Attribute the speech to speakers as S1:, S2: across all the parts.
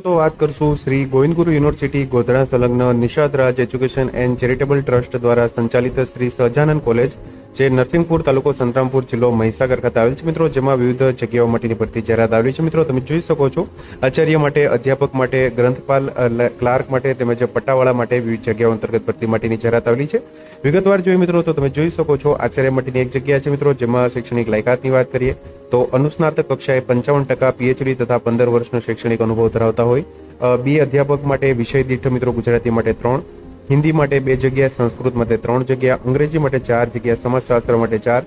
S1: તો વાત કરશું શ્રી ગોવિંદગુરુ યુનિવર્સિટી ગોધરા સંલગ્ન Nishad Raj Education and Charitable Trust દ્વારા સંચાલિત શ્રી સહજાનંદ કોલેજ, જે નરસિંહપુર તાલુકો સંતરામપુર જિલ્લો મહીસાગર ખાતે આવેલ છે. મિત્રો, જેમાં વિવિધ જગ્યાઓ માટેની ભરતી જાહેરાત આવેલી છે. મિત્રો, તમે જોઈ શકો છો, આચાર્ય માટે, અધ્યાપક માટે, ગ્રંથપાલ ક્લાર્ક માટે તેમજ પટ્ટાવાળા માટે વિવિધ જગ્યાઓ અંતર્ગત ભરતી માટેની જાહેરાત આવેલી છે. વિગતવાર જોઈએ મિત્રો, તો તમે જોઈ શકો છો, આચાર્ય માટેની એક જગ્યા છે. મિત્રો, જેમાં શૈક્ષણિક લાયકાતની વાત કરીએ તો અનુસ્નાતક કક્ષાએ પંચાવન ટકા પીએચડી તથા પંદર વર્ષનો શૈક્ષણિક અનુભવ ધરાવતા હોય. બી અધ્યાપક માટે વિષય દીઠ મિત્રો ગુજરાતી માટે ત્રણ, હિન્દી માટે બે જગ્યા, સંસ્કૃત માટે ત્રણ જગ્યા, અંગ્રેજી માટે ચાર જગ્યા, સમાજશાસ્ત્ર માટે ચાર,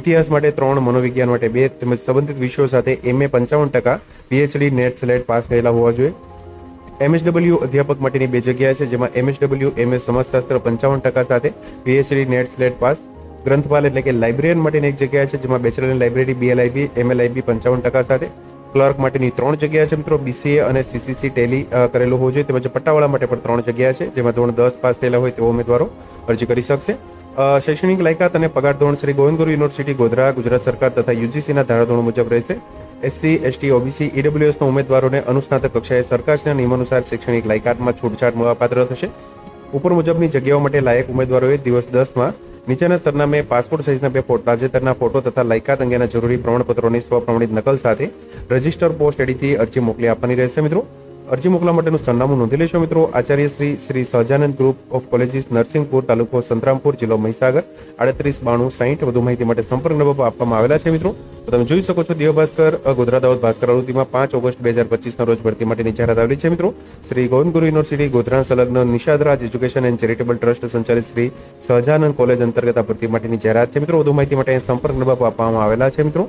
S1: ઇતિહાસ માટે ત્રણ, મનોવિજ્ઞાન માટે બે તેમજ સંબંધિત વિષયો સાથે એમએ પંચાવન ટકા પીએચડી નેટ સ્લેટ પાસ થયેલા હોવા જોઈએ. એમએસડબલ્યુ અધ્યાપક માટેની બે જગ્યા છે જેમાં એમએસડબલ્યુ એમએસ સમાજશાસ્ત્ર પંચાવન ટકા સાથે પીએચડી નેટ સ્લેટ પાસ ગ્રંથપાલ એટલે કે લાઇબ્રેરિયન માટેની એક જગ્યા છે, જેમાં bachelor in library BLIB MLIB પંચાવન ટકા સાથે. ક્લર્ક માટેની ત્રણ જગ્યા છે મિત્રો બીસીએ અને સીસીસી ટેલી કરેલું હોવું જોઈએ. તેમજ પટ્ટાવાળા માટે પણ ત્રણ જગ્યા છે, જેમાં ધોરણ દસ પાસ થયેલા હોય તેવા ઉમેદવારો અરજી કરી શકશે. શૈક્ષણિક લાયકાત અને પગાર ધોરણ શ્રી ગોવિંદગુરુ યુનિવર્સિટી, ગોધરા, ગુજરાત સરકાર તથા યુજીસીના ધારાધોરણ મુજબ રહેશે. એસસી એસટી ઓબીસી ઈડબ્લ્યુએસના ઉમેદવારોને અનુસ્નાતક કક્ષાએ સરકારના નિયમાનુસાર શૈક્ષણિક લાયકાતમાં છૂટછાટ મળવાપાત્ર થશે. ઉપર મુજબની જગ્યાઓ માટે લાયક ઉમેદવારોએ દિવસ દસમાં નીચેના સરનામે પાસપોર્ટ સાઇઝના બે ફોટો તાજેતરના ફોટો તથા લાયકાત અંગેના જરૂરી પ્રમાણપત્રોની સ્વપ્રમાણિત નકલ સાથે રજિસ્ટર પોસ્ટ એડીથી અરજી મોકલી આપવાની રહેશે મિત્રો. અરજી મોકલવા માટેનું સરનામું નોંધી લેશો મિત્રો. Acharya Shri Shri Sahajanand Group of Colleges, Narsinhpur તાલુકો સંતરામપુર જિલ્લો મહીસાગર. આડત્રીસ, બાણું સાહીઠ વધુ માહિતી માટે સંપર્ક નંબર આપવામાં આવેલા છે મિત્રો. તો તમે જોઈ શકો છો દિવ્ય ભાસ્કર ગોધરા દાહોદ ભાસ્કર આવૃત્તિમાં પાંચ ઓગસ્ટ બે હજાર પચીસના રોજ ભરતી માટેની જાહેરાત આવેલી છે મિત્રો. શ્રી ગોવિંદગુરુ યુનિવર્સિટી ગોધરા સંલગ્ન Nishadraj Education and Charitable Trust સંચાલિત શ્રી સહજાનંદ કોલેજ અંતર્ગત આ ભરતી માટેની જાહેરાત છે મિત્રો. વધુ માહિતી માટે સંપર્ક નંબર આપવામાં આવેલા છે મિત્રો.